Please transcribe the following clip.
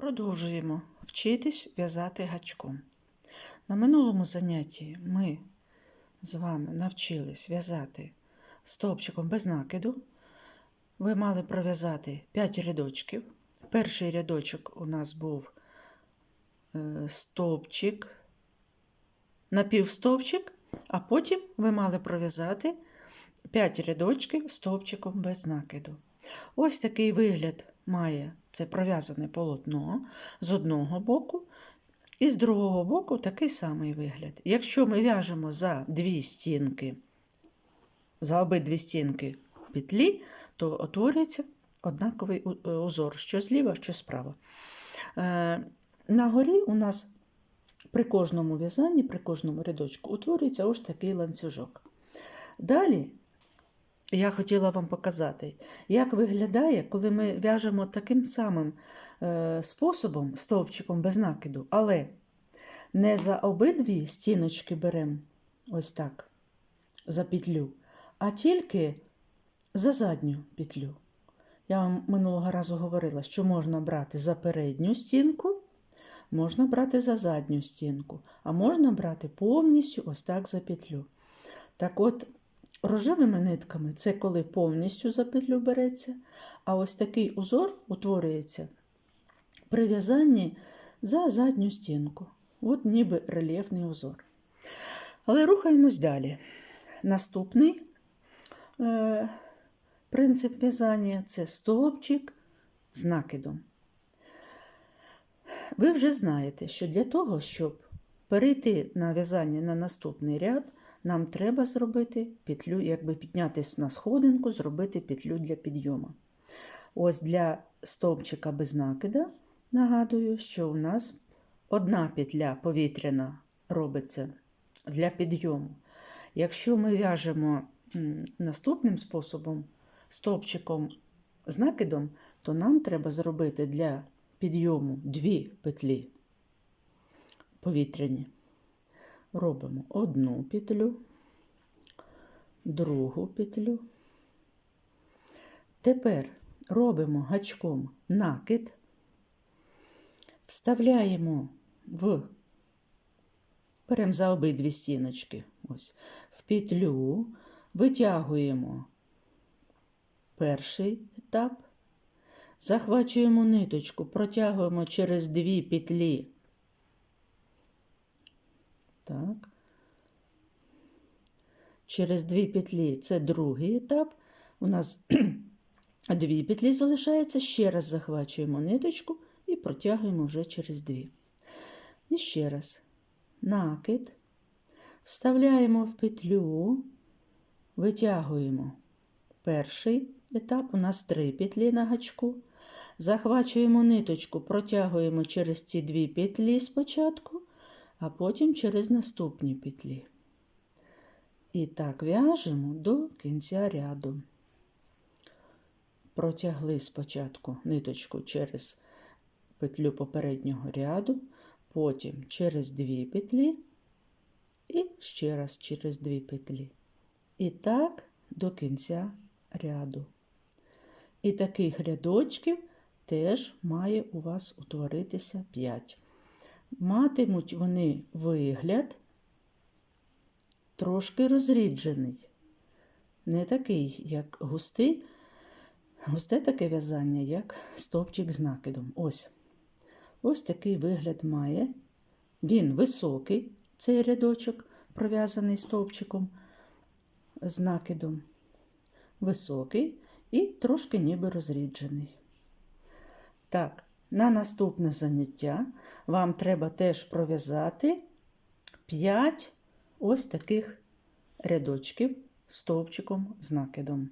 Продовжуємо вчитись в'язати гачком. На минулому занятті ми з вами навчились в'язати стовпчиком без накиду. Ви мали пров'язати 5 рядочків. Перший рядочок у нас був е, стовпчик, напівстовпчик, а потім ви мали пров'язати 5 рядочків стовпчиком без накиду. Ось такий вигляд має це пров'язане полотно з одного боку, і з другого боку такий самий вигляд. Якщо ми в'яжемо за дві стінки, за обидві стінки петлі, то утворюється однаковий е, узор, що зліва, що справа. Е, На горі у нас при кожному в'язанні, при кожному рядочку утворюється ось такий ланцюжок. Далі я хотіла вам показати, як виглядає, коли ми в'яжемо таким самим е, способом, стовпчиком без накиду, але не за обидві стіночки беремо ось так, за петлю, а тільки за задню петлю. Я вам минулого разу говорила, що можна брати за передню стінку, можна брати за задню стінку, а можна брати повністю ось так за петлю. Так от, рожевими нитками це коли повністю за петлю береться, а ось такий узор утворюється при в'язанні за задню стінку. От ніби рельєфний узор. Але рухаємось далі. Наступний е, принцип в'язання це стовпчик з накидом. Ви вже знаєте, що для того, щоб перейти на в'язання на наступний ряд, нам треба зробити петлю, якби піднятися на сходинку, зробити петлю для підйому. Ось для стовпчика без накида нагадую, що у нас одна петля повітряна робиться для підйому. Якщо ми в'яжемо наступним способом, стовпчиком з накидом, то нам треба зробити для підйому дві петлі повітряні. Робимо одну петлю, другу петлю. Тепер робимо гачком накид, вставляємо в, беремо за обидві стіночки, ось, в петлю, витягуємо перший етап, захвачуємо ниточку, протягуємо через дві петлі. Так. Через дві петлі це другий етап. У нас дві петлі залишається. Ще раз захвачуємо ниточку і протягуємо вже через дві. І ще раз. Накид. Вставляємо в петлю, витягуємо перший етап. У нас три петлі на гачку. Захвачуємо ниточку, протягуємо через ці дві петлі спочатку, а потім через наступні петлі. І так в'яжемо до кінця ряду. Протягли спочатку ниточку через петлю попереднього ряду, потім через дві петлі і ще раз через дві петлі. І так до кінця ряду. І таких рядочків теж має у вас утворитися 5. Матимуть вони вигляд трошки розріджений. Не такий, як густий, густе таке в'язання, як стовпчик з накидом. Ось. Ось такий вигляд має. Він високий, цей рядочок, пров'язаний стовпчиком з накидом. Високий і трошки ніби розріджений. Так, на наступне заняття вам треба теж пров'язати 5 ось таких рядочків стовпчиком з накидом.